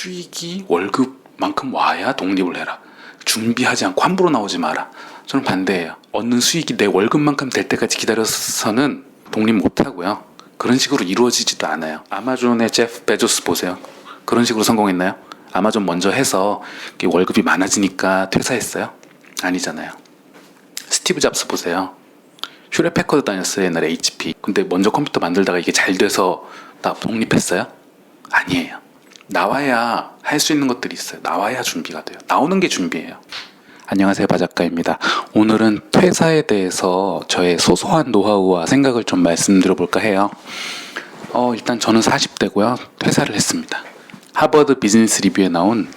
수익이 월급만큼 와야 독립을 해라. 준비하지 않고 함부로 나오지 마라. 저는 반대예요. 얻는 수익이 내 월급만큼 될 때까지 기다려서는 독립 못 하고요. 그런 식으로 이루어지지도 않아요. 아마존의 제프 베조스 보세요. 그런 식으로 성공했나요? 아마존 먼저 해서 월급이 많아지니까 퇴사했어요? 아니잖아요. 스티브 잡스 보세요. 슈레 패커드 다녔어요 옛날에 HP. 근데 먼저 컴퓨터 만들다가 이게 잘 돼서 다 독립했어요? 아니에요. 나와야 할 수 있는 것들이 있어요. 나와야 준비가 돼요. 나오는 게 준비예요. 안녕하세요 바작가입니다. 오늘은 퇴사에 대해서 저의 소소한 노하우와 생각을 좀 말씀드려 볼까 해요. 어, 일단 저는 40대고요. 퇴사를 했습니다. 하버드 비즈니스 리뷰에 나온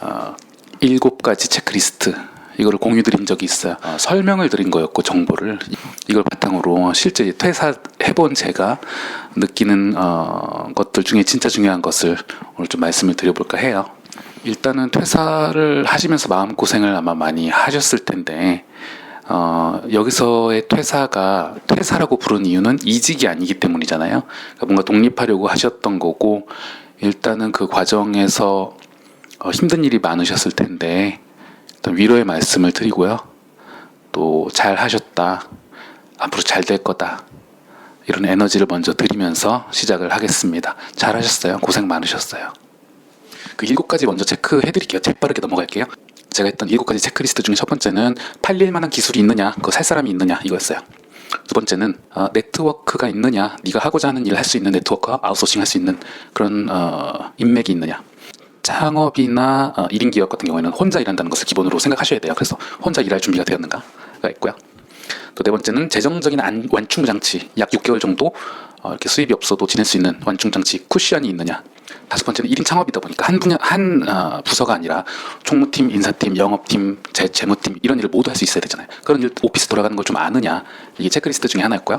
어, 7가지 체크리스트 이거를 공유 드린 적이 있어요. 어, 설명을 드린 거였고 정보를 이걸 바탕으로 실제 퇴사해본 제가 느끼는 어, 것들 중에 진짜 중요한 것을 오늘 좀 말씀을 드려볼까 해요. 일단은 퇴사를 하시면서 마음 고생을 아마 많이 하셨을 텐데 어, 여기서의 퇴사가 퇴사라고 부른 이유는 이직이 아니기 때문이잖아요. 그러니까 뭔가 독립하려고 하셨던 거고 일단은 그 과정에서 어, 힘든 일이 많으셨을 텐데 위로의 말씀을 드리고요. 또 잘 하셨다. 앞으로 잘 될 거다. 이런 에너지를 먼저 드리면서 시작을 하겠습니다. 잘 하셨어요. 고생 많으셨어요. 그 일곱 가지 먼저 체크해 드릴게요. 재빠르게 넘어갈게요. 제가 했던 일곱 가지 체크리스트 중에 첫 번째는 팔릴 만한 기술이 있느냐, 그거 살 사람이 있느냐 이거였어요. 두 번째는 어, 네트워크가 있느냐, 네가 하고자 하는 일을 할 수 있는 네트워크와 아웃소싱 할 수 있는 그런 어, 인맥이 있느냐. 창업이나 어, 1인 기업 같은 경우에는 혼자 일한다는 것을 기본으로 생각하셔야 돼요. 그래서 혼자 일할 준비가 되었는가가 있고요. 또 네 번째는 재정적인 안, 완충 장치 약 6개월 정도 어, 이렇게 수입이 없어도 지낼 수 있는 완충 장치 쿠션이 있느냐. 다섯 번째는 1인 창업이다 보니까 한 분야 한 어, 부서가 아니라 총무팀, 인사팀, 영업팀, 재, 재무팀 이런 일을 모두 할 수 있어야 되잖아요. 그런 일 오피스 돌아가는 걸 좀 아느냐 이게 체크리스트 중에 하나였고요.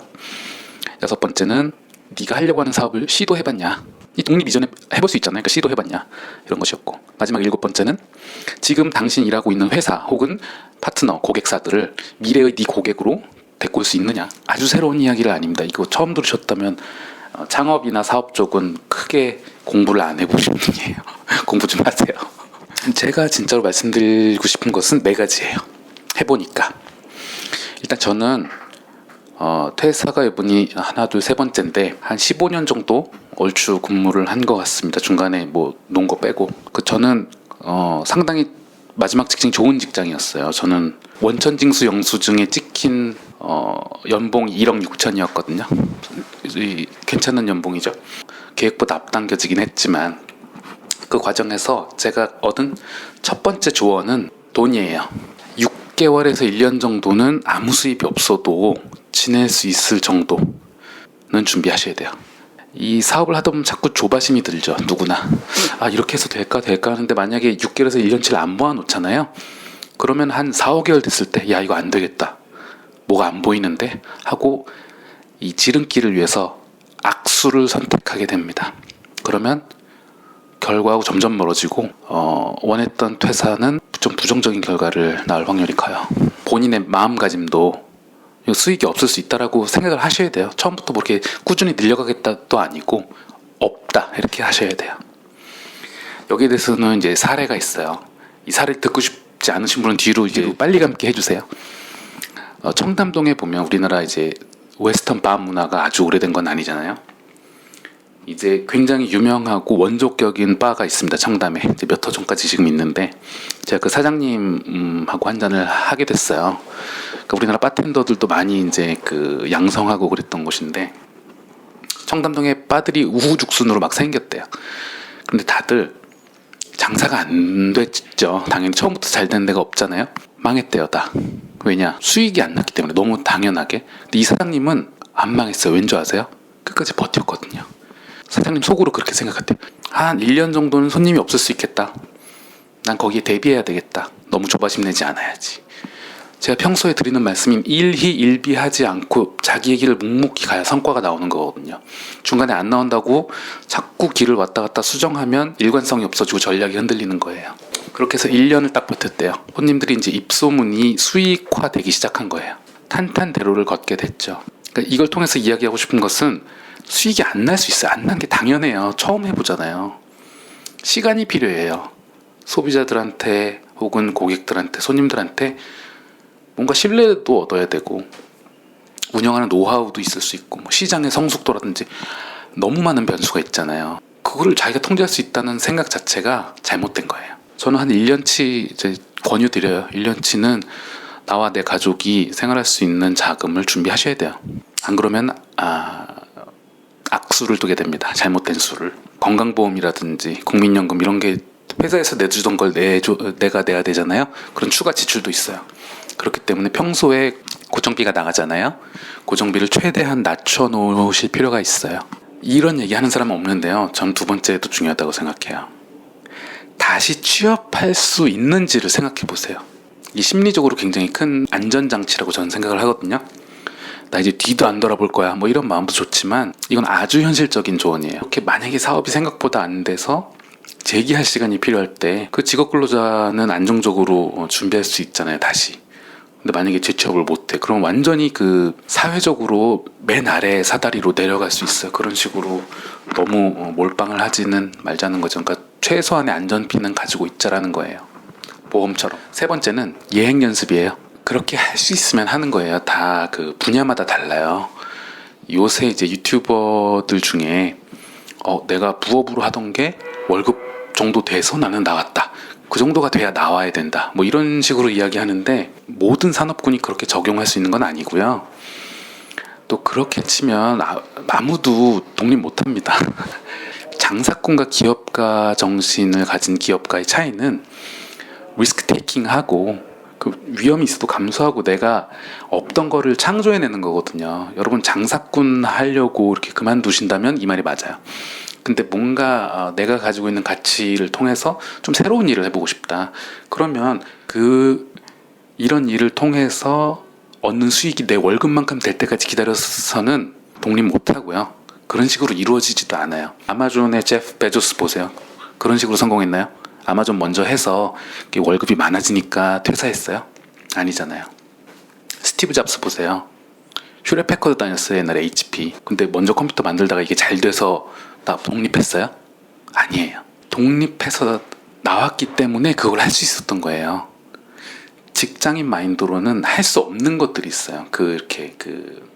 여섯 번째는 네가 하려고 하는 사업을 시도해봤냐. 이 독립 이전에 해볼 수 있잖아요. 그러니까 시도해봤냐 이런 것이었고 마지막 일곱 번째는 지금 당신 일하고 있는 회사 혹은 파트너 고객사들을 미래의 네 고객으로 데리고 올 수 있느냐. 아주 새로운 이야기를 아닙니다. 이거 처음 들으셨다면 어, 창업이나 사업 쪽은 크게 공부를 안 해보신 분이에요. 공부 좀 하세요. 제가 진짜로 말씀드리고 싶은 것은 네 가지예요. 해보니까 일단 저는 어, 퇴사가 이번이 하나 둘 세 번째인데 한 15년 정도 얼추 근무를 한 것 같습니다. 중간에 뭐논거 빼고 그 저는 어, 상당히 마지막 직장이 좋은 직장이었어요. 저는 원천징수 영수증에 찍힌 어, 연봉이 1억 6천이었거든요. 이, 괜찮은 연봉이죠. 계획보다 앞당겨지긴 했지만 그 과정에서 제가 얻은 첫 번째 조언은 돈이에요. 6개월에서 1년 정도는 아무 수입이 없어도 지낼 수 있을 정도는 준비하셔야 돼요. 이 사업을 하다 보면 자꾸 조바심이 들죠. 누구나. 아, 이렇게 해서 될까, 될까 하는데 만약에 6개월에서 1년치를 안 모아놓잖아요. 그러면 한 4, 5개월 됐을 때, 야, 이거 안 되겠다. 뭐가 안 보이는데? 하고 이 지름길을 위해서 악수를 선택하게 됩니다. 그러면 결과하고 점점 멀어지고 어, 원했던 퇴사는 좀 부정적인 결과를 낳을 확률이 커요. 본인의 마음가짐도 수익이 없을 수 있다라고 생각을 하셔야 돼요. 처음부터 뭐 이렇게 꾸준히 늘려가겠다도 아니고 없다 이렇게 하셔야 돼요. 여기에 대해서는 이제 사례가 있어요. 이 사례를 듣고 싶지 않으신 분은 뒤로 이제 빨리 감게 해주세요. 어, 청담동에 보면 우리나라 이제 웨스턴 바 문화가 아주 오래된 건 아니잖아요. 이제 굉장히 유명하고 원조격인 바가 있습니다. 청담에 이제 몇 호 전까지 지금 있는데 제가 그 사장님하고 한 잔을 하게 됐어요. 그러니까 우리나라 바텐더들도 많이 이제 그 양성하고 그랬던 곳인데 청담동에 바들이 우후죽순으로 막 생겼대요. 근데 다들 장사가 안 됐죠. 당연히 처음부터 잘 된 데가 없잖아요. 망했대요 다. 왜냐 수익이 안 났기 때문에 너무 당연하게. 근데 이 사장님은 안 망했어요. 왠지 아세요? 끝까지 버텼거든요. 사장님 속으로 그렇게 생각했대요. 한 1년 정도는 손님이 없을 수 있겠다. 난 거기에 대비해야 되겠다. 너무 조바심 내지 않아야지. 제가 평소에 드리는 말씀이 일희일비하지 않고 자기 얘기를 묵묵히 가야 성과가 나오는 거거든요. 중간에 안 나온다고 자꾸 길을 왔다 갔다 수정하면 일관성이 없어지고 전략이 흔들리는 거예요. 그렇게 해서 1년을 딱 버텼대요. 손님들이 이제 입소문이 수익화되기 시작한 거예요. 탄탄대로를 걷게 됐죠. 그러니까 이걸 통해서 이야기하고 싶은 것은 수익이 안 날 수 있어요. 안 난 게 당연해요. 처음 해보잖아요. 시간이 필요해요. 소비자들한테 혹은 고객들한테 손님들한테 뭔가 신뢰도 얻어야 되고 운영하는 노하우도 있을 수 있고 뭐 시장의 성숙도라든지 너무 많은 변수가 있잖아요. 그거를 자기가 통제할 수 있다는 생각 자체가 잘못된 거예요. 저는 한 1년치 이제 권유 드려요. 1년치는 나와 내 가족이 생활할 수 있는 자금을 준비하셔야 돼요. 안 그러면 아, 악수를 두게 됩니다. 잘못된 수를. 건강보험이라든지 국민연금 이런 게 회사에서 내주던 걸 내줘, 내가 내야 되잖아요. 그런 추가 지출도 있어요. 그렇기 때문에 평소에 고정비가 나가잖아요. 고정비를 최대한 낮춰 놓으실 필요가 있어요. 이런 얘기 하는 사람은 없는데요. 전 두 번째도 중요하다고 생각해요. 다시 취업할 수 있는지를 생각해 보세요. 이 심리적으로 굉장히 큰 안전장치라고 저는 생각을 하거든요. 나 이제 뒤도 안 돌아볼 거야. 뭐 이런 마음도 좋지만 이건 아주 현실적인 조언이에요. 이렇게 만약에 사업이 생각보다 안 돼서 재기할 시간이 필요할 때 그 직업 근로자는 안정적으로 어, 준비할 수 있잖아요. 다시. 근데 만약에 재취업을 못해, 그럼 완전히 그 사회적으로 맨 아래 사다리로 내려갈 수 있어요. 그런 식으로 너무 어, 몰빵을 하지는 말자는 거죠. 그러니까 최소한의 안전피는 가지고 있자라는 거예요. 보험처럼. 세 번째는 예행 연습이에요. 그렇게 할 수 있으면 하는 거예요. 다 그 분야마다 달라요. 요새 이제 유튜버들 중에 어, 내가 부업으로 하던 게 월급 정도 돼서 나는 나왔다. 그 정도가 돼야 나와야 된다. 뭐 이런 식으로 이야기하는데 모든 산업군이 그렇게 적용할 수 있는 건 아니고요. 또 그렇게 치면 아, 아무도 독립 못 합니다. 장사꾼과 기업가 정신을 가진 기업가의 차이는 리스크 테이킹하고 그 위험이 있어도 감수하고 내가 없던 거를 창조해내는 거거든요. 여러분 장사꾼 하려고 이렇게 그만두신다면 이 말이 맞아요. 근데 뭔가 어, 내가 가지고 있는 가치를 통해서 좀 새로운 일을 해보고 싶다. 그러면 그 이런 일을 통해서 얻는 수익이 내 월급만큼 될 때까지 기다려서는 독립 못 하고요. 그런 식으로 이루어지지도 않아요. 아마존의 제프 베조스 보세요. 그런 식으로 성공했나요? 아마존 먼저 해서 월급이 많아지니까 퇴사했어요? 아니잖아요. 스티브 잡스 보세요. 슈레 패커드 다녔어요 옛날에 HP. 근데 먼저 컴퓨터 만들다가 이게 잘 돼서 나 독립했어요? 아니에요. 독립해서 나왔기 때문에 그걸 할 수 있었던 거예요. 직장인 마인드로는 할 수 없는 것들이 있어요. 그 이렇게 그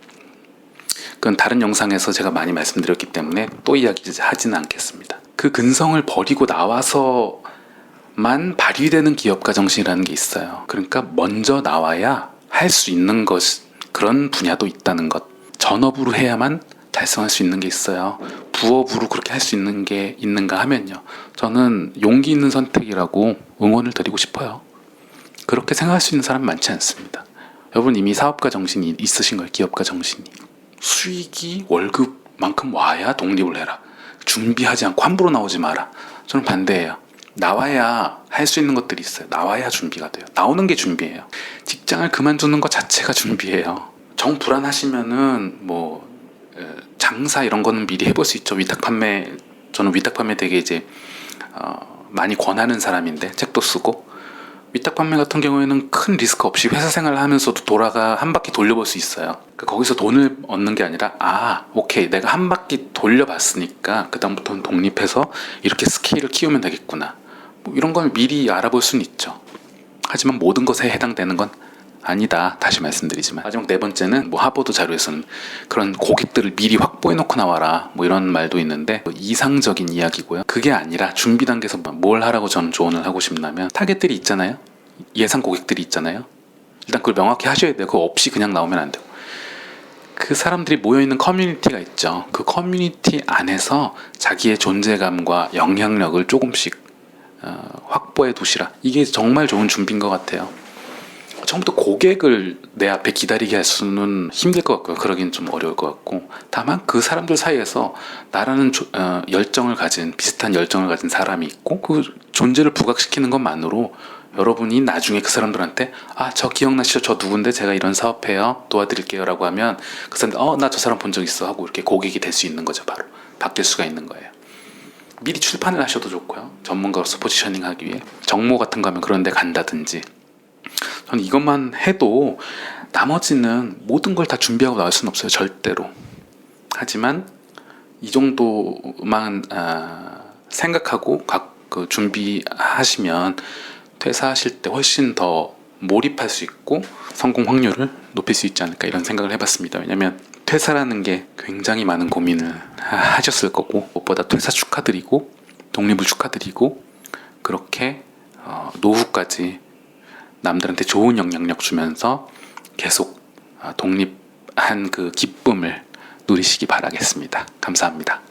그건 다른 영상에서 제가 많이 말씀드렸기 때문에 또 이야기하지는 않겠습니다. 그 근성을 버리고 나와서 만 발휘되는 기업가 정신이라는 게 있어요. 그러니까 먼저 나와야 할 수 있는 것 그런 분야도 있다는 것. 전업으로 해야만 달성할 수 있는 게 있어요. 부업으로 그렇게 할 수 있는 게 있는가 하면요. 저는 용기 있는 선택이라고 응원을 드리고 싶어요. 그렇게 생각할 수 있는 사람 많지 않습니다. 여러분 이미 사업가 정신이 있으신 거예요. 기업가 정신이. 수익이 월급만큼 와야 독립을 해라. 준비하지 않고 함부로 나오지 마라. 저는 반대예요. 나와야 할 수 있는 것들이 있어요. 나와야 준비가 돼요. 나오는 게 준비예요. 직장을 그만두는 것 자체가 준비예요. 정 불안하시면은 뭐 에, 장사 이런 거는 미리 해볼 수 있죠. 위탁 판매 저는 위탁 판매 되게 이제 어, 많이 권하는 사람인데 책도 쓰고 위탁 판매 같은 경우에는 큰 리스크 없이 회사 생활을 하면서도 돌아가 한 바퀴 돌려볼 수 있어요. 그러니까 거기서 돈을 얻는 게 아니라 아 오케이 내가 한 바퀴 돌려봤으니까 그 다음부터는 독립해서 이렇게 스킬을 키우면 되겠구나. 뭐 이런 걸 미리 알아볼 수는 있죠. 하지만 모든 것에 해당되는 건 아니다. 다시 말씀드리지만 마지막 네 번째는 뭐 하버드 자료에서는 그런 고객들을 미리 확보해 놓고 나와라. 뭐 이런 말도 있는데 뭐 이상적인 이야기고요. 그게 아니라 준비 단계에서 뭘 하라고 저는 조언을 하고 싶냐면 타겟들이 있잖아요. 예상 고객들이 있잖아요. 일단 그걸 명확히 하셔야 돼요. 그거 없이 그냥 나오면 안 되고. 그 사람들이 모여 있는 커뮤니티가 있죠. 그 커뮤니티 안에서 자기의 존재감과 영향력을 조금씩 어, 확보해 두시라. 이게 정말 좋은 준비인 것 같아요. 처음부터 고객을 내 앞에 기다리게 할 수는 힘들 것 같고요. 그러긴 좀 어려울 것 같고. 다만 그 사람들 사이에서 나라는 조- 어, 열정을 가진 비슷한 열정을 가진 사람이 있고 그 존재를 부각시키는 것만으로 여러분이 나중에 그 사람들한테 아 저 기억나시죠? 저 누군데 제가 이런 사업해요. 도와드릴게요 라고 하면 그 사람들 어 나 저 사람 본 적 있어 하고 이렇게 고객이 될 수 있는 거죠. 바로 바뀔 수가 있는 거예요. 미리 출판을 하셔도 좋고요. 전문가로서 포지셔닝 하기 위해 정모 같은 거 하면 그런 데 간다든지 저는 이것만 해도 나머지는 모든 걸 다 준비하고 나올 수는 없어요. 절대로. 하지만 이 정도만 아, 생각하고 각 그 준비하시면 퇴사하실 때 훨씬 더 몰입할 수 있고 성공 확률을 높일 수 있지 않을까 이런 생각을 해봤습니다. 왜냐하면 퇴사라는 게 굉장히 많은 고민을 하- 하셨을 거고 무엇보다 퇴사 축하드리고 독립을 축하드리고 그렇게 어, 노후까지 남들한테 좋은 영향력 주면서 계속 어, 독립한 그 기쁨을 누리시기 바라겠습니다. 감사합니다.